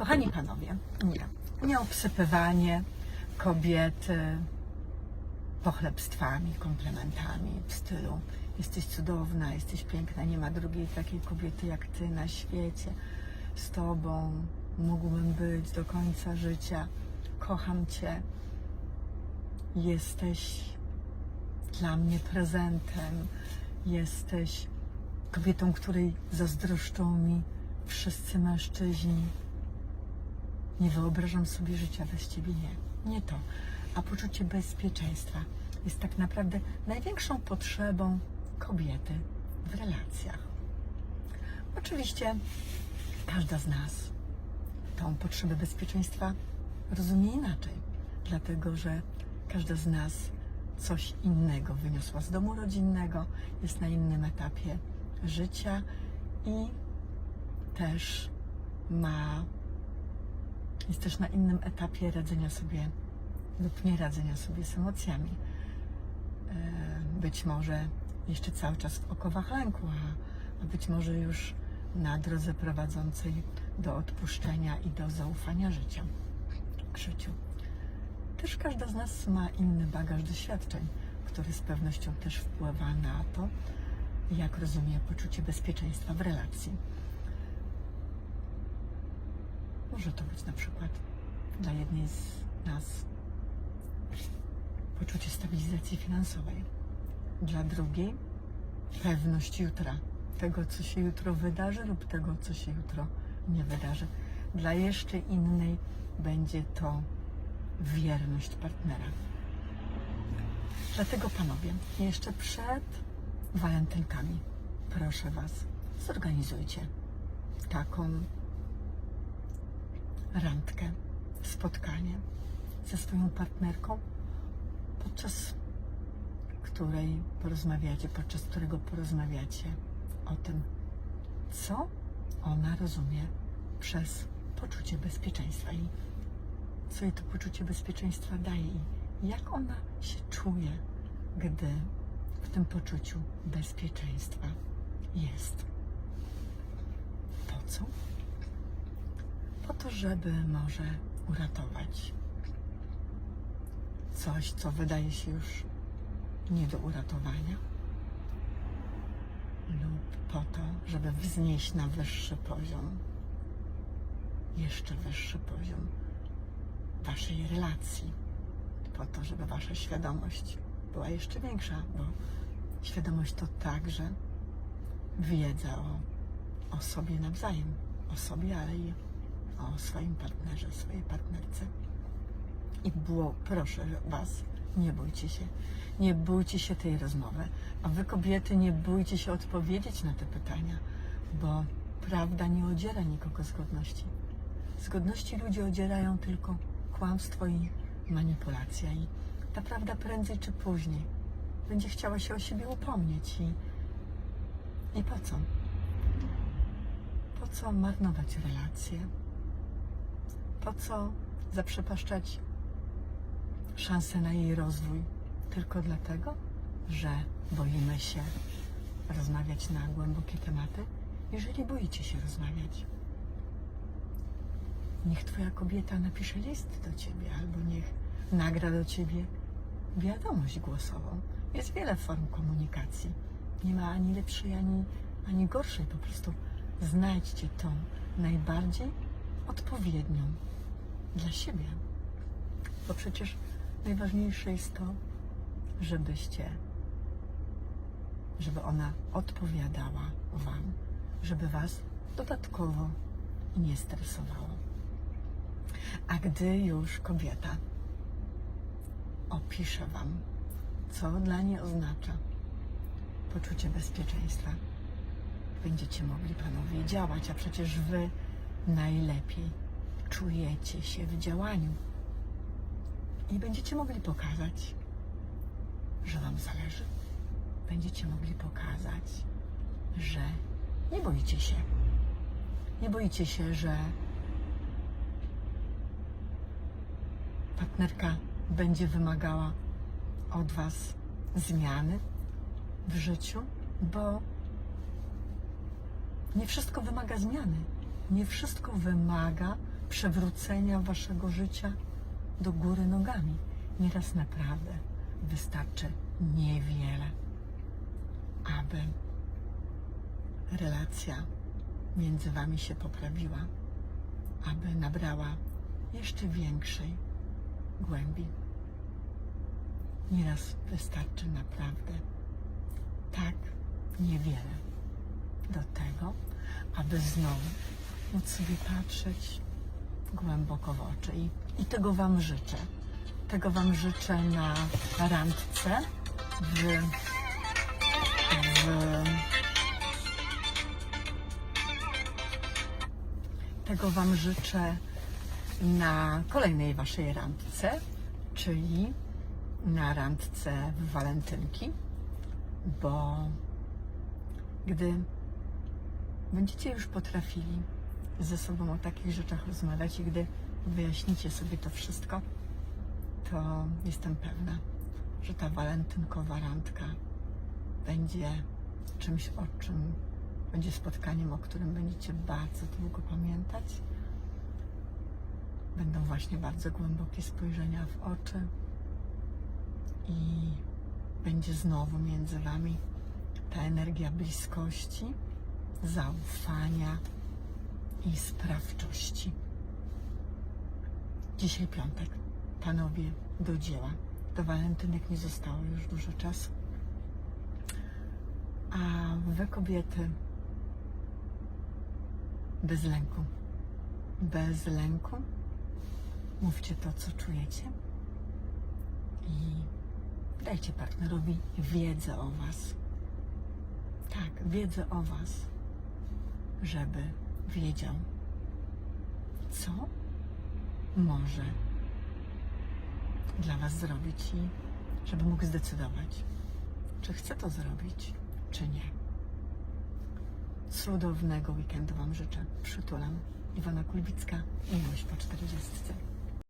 Kochani panowie, nie. Nie obsypywanie kobiety pochlebstwami, komplementami w stylu jesteś cudowna, jesteś piękna, nie ma drugiej takiej kobiety jak ty na świecie. Z tobą mógłbym być do końca życia. Kocham cię. Jesteś dla mnie prezentem. Jesteś kobietą, której zazdroszczą mi wszyscy mężczyźni. Nie wyobrażam sobie życia bez ciebie, nie. Nie to. A poczucie bezpieczeństwa jest tak naprawdę największą potrzebą kobiety w relacjach. Oczywiście każda z nas tą potrzebę bezpieczeństwa rozumie inaczej, dlatego że każda z nas coś innego wyniosła z domu rodzinnego, jest na innym etapie życia i też ma, jest też na innym etapie radzenia sobie lub nie radzenia sobie z emocjami. E, Być może jeszcze cały czas w okowach lęku, a, być może już na drodze prowadzącej do odpuszczenia i do zaufania życia, życiu. Też każda z nas ma inny bagaż doświadczeń, który z pewnością też wpływa na to, jak rozumie poczucie bezpieczeństwa w relacji. Może to być na przykład dla jednej z nas poczucie stabilizacji finansowej, dla drugiej pewność jutra, tego, co się jutro wydarzy lub tego, co się jutro nie wydarzy. Dla jeszcze innej będzie to wierność partnera. Dlatego, panowie, jeszcze przed walentynkami proszę Was, zorganizujcie taką randkę, spotkanie ze swoją partnerką, podczas której porozmawiacie, podczas którego porozmawiacie o tym, co ona rozumie przez poczucie bezpieczeństwa i co jej to poczucie bezpieczeństwa daje i jak ona się czuje, gdy w tym poczuciu bezpieczeństwa jest. Po co? To, żeby może uratować coś, co wydaje się już nie do uratowania, lub po to, żeby wznieść na wyższy poziom, jeszcze wyższy poziom waszej relacji, po to, żeby wasza świadomość była jeszcze większa, bo świadomość to także wiedza o, o sobie nawzajem, o sobie, ale i o swoim partnerze, swojej partnerce. I było, proszę Was, nie bójcie się, nie bójcie się tej rozmowy, a Wy kobiety nie bójcie się odpowiedzieć na te pytania, bo prawda nie odziera nikogo z godności. Z godności ludzie odzierają tylko kłamstwo i manipulacja i ta prawda prędzej czy później będzie chciała się o siebie upomnieć i, i po co? Po co marnować relacje? Po co zaprzepaszczać szansę na jej rozwój tylko dlatego, że boimy się rozmawiać na głębokie tematy? Jeżeli boicie się rozmawiać, niech Twoja kobieta napisze list do Ciebie albo niech nagra do Ciebie wiadomość głosową. Jest wiele form komunikacji. Nie ma ani lepszej, ani, ani gorszej. Po prostu znajdźcie tą najbardziej odpowiednią dla siebie. Bo przecież najważniejsze jest to, żebyście, żeby ona odpowiadała Wam, żeby Was dodatkowo nie stresowało. A gdy już kobieta opisze Wam, co dla niej oznacza poczucie bezpieczeństwa, będziecie mogli panowie działać, a przecież Wy najlepiej czujecie się w działaniu i będziecie mogli pokazać, że Wam zależy. Będziecie mogli pokazać, że nie boicie się. Nie boicie się, że partnerka będzie wymagała od Was zmiany w życiu, bo nie wszystko wymaga zmiany. Nie wszystko wymaga przewrócenia waszego życia do góry nogami. Nieraz naprawdę wystarczy niewiele, aby relacja między wami się poprawiła, aby nabrała jeszcze większej głębi. Nieraz wystarczy naprawdę tak niewiele do tego, aby znowu móc sobie patrzeć głęboko w oczy. I, I tego Wam życzę. Tego Wam życzę na randce w, w tego Wam życzę na kolejnej Waszej randce, czyli na randce w walentynki, bo gdy będziecie już potrafili ze sobą o takich rzeczach rozmawiać i gdy wyjaśnicie sobie to wszystko, to jestem pewna, że ta walentynkowa randka będzie czymś, o czym będzie spotkaniem, o którym będziecie bardzo długo pamiętać. Będą właśnie bardzo głębokie spojrzenia w oczy i będzie znowu między Wami ta energia bliskości, zaufania i sprawczości. Dzisiaj piątek. Panowie, do dzieła. Do walentynek nie zostało już dużo czasu. A wy kobiety bez lęku. Bez lęku mówcie to, co czujecie i dajcie partnerowi wiedzę o Was. Tak, wiedzę o Was, żeby wiedział, co może dla Was zrobić i żeby mógł zdecydować, czy chce to zrobić, czy nie. Cudownego weekendu Wam życzę. Przytulam. Iwona Kulbicka, miłość po 40.